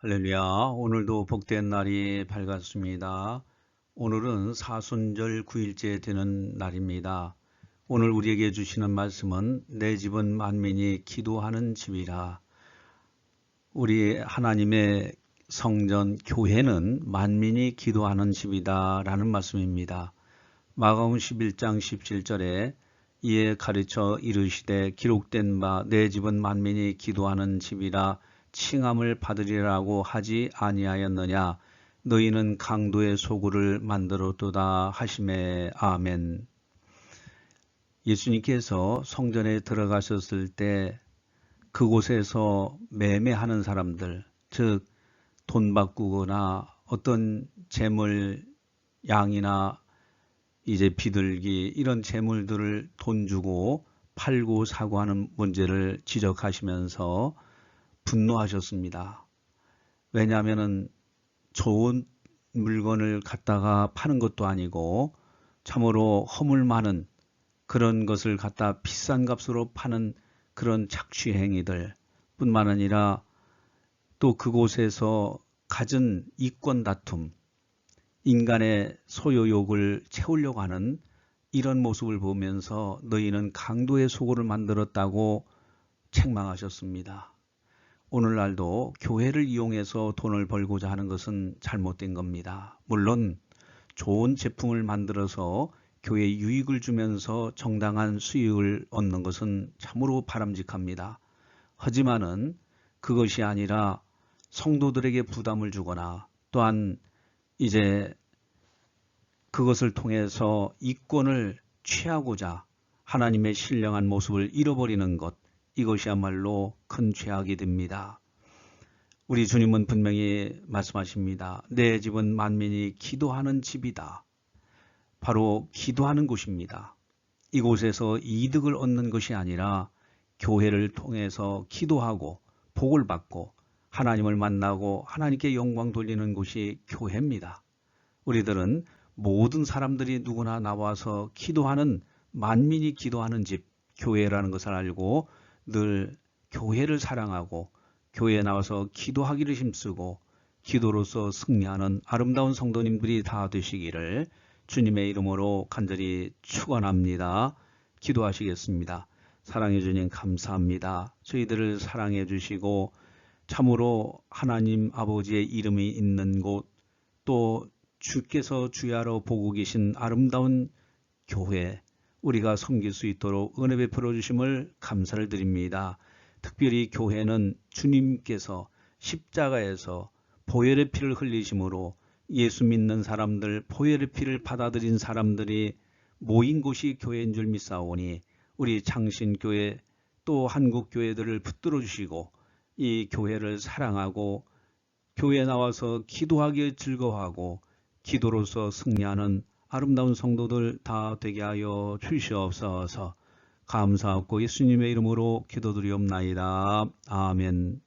할렐루야. 오늘도 복된 날이 밝았습니다. 오늘은 사순절 9일째 되는 날입니다. 오늘 우리에게 주시는 말씀은 내 집은 만민이 기도하는 집이라. 우리 하나님의 성전 교회는 만민이 기도하는 집이다 라는 말씀입니다. 마가음 11장 17절에 이에 가르쳐 이르시되 기록된 바 내 집은 만민이 기도하는 집이라 칭함을 받으리라고 하지 아니하였느냐? 너희는 강도의 소굴을 만들었도다 하심에 아멘. 예수님께서 성전에 들어가셨을 때 그곳에서 매매하는 사람들 즉 돈 바꾸거나 어떤 재물 양이나 이제 비둘기 이런 재물들을 돈 주고 팔고 사고 하는 문제를 지적하시면서 분노하셨습니다. 왜냐하면 좋은 물건을 갖다가 파는 것도 아니고 참으로 허물 많은 그런 것을 갖다 비싼 값으로 파는 그런 착취 행위들 뿐만 아니라 또 그곳에서 가진 이권 다툼, 인간의 소요욕을 채우려고 하는 이런 모습을 보면서 너희는 강도의 소굴을 만들었다고 책망하셨습니다. 오늘날도 교회를 이용해서 돈을 벌고자 하는 것은 잘못된 겁니다. 물론 좋은 제품을 만들어서 교회 유익을 주면서 정당한 수익을 얻는 것은 참으로 바람직합니다. 하지만은 그것이 아니라 성도들에게 부담을 주거나 또한 이제 그것을 통해서 이권을 취하고자 하나님의 신령한 모습을 잃어버리는 것 이것이야말로 큰 죄악이 됩니다. 우리 주님은 분명히 말씀하십니다. 내 집은 만민이 기도하는 집이다. 바로 기도하는 곳입니다. 이곳에서 이득을 얻는 것이 아니라 교회를 통해서 기도하고 복을 받고 하나님을 만나고 하나님께 영광 돌리는 곳이 교회입니다. 우리들은 모든 사람들이 누구나 나와서 기도하는 만민이 기도하는 집 교회라는 것을 알고 늘 교회를 사랑하고 교회에 나와서 기도하기를 힘쓰고 기도로서 승리하는 아름다운 성도님들이 다 되시기를 주님의 이름으로 간절히 축원합니다. 기도하시겠습니다. 사랑해 주님 감사합니다. 저희들을 사랑해 주시고 참으로 하나님 아버지의 이름이 있는 곳 또 주께서 주야로 보고 계신 아름다운 교회 우리가 섬길 수 있도록 은혜 베풀어 주심을 감사를 드립니다. 특별히 교회는 주님께서 십자가에서 보혈의 피를 흘리심으로 예수 믿는 사람들, 보혈의 피를 받아들인 사람들이 모인 곳이 교회인 줄 믿사오니 우리 장신교회 또 한국교회들을 붙들어 주시고 이 교회를 사랑하고 교회에 나와서 기도하기에 즐거워하고 기도로서 승리하는 아름다운 성도들 다 되게 하여 주시옵소서 감사하고 예수님의 이름으로 기도드리옵나이다. 아멘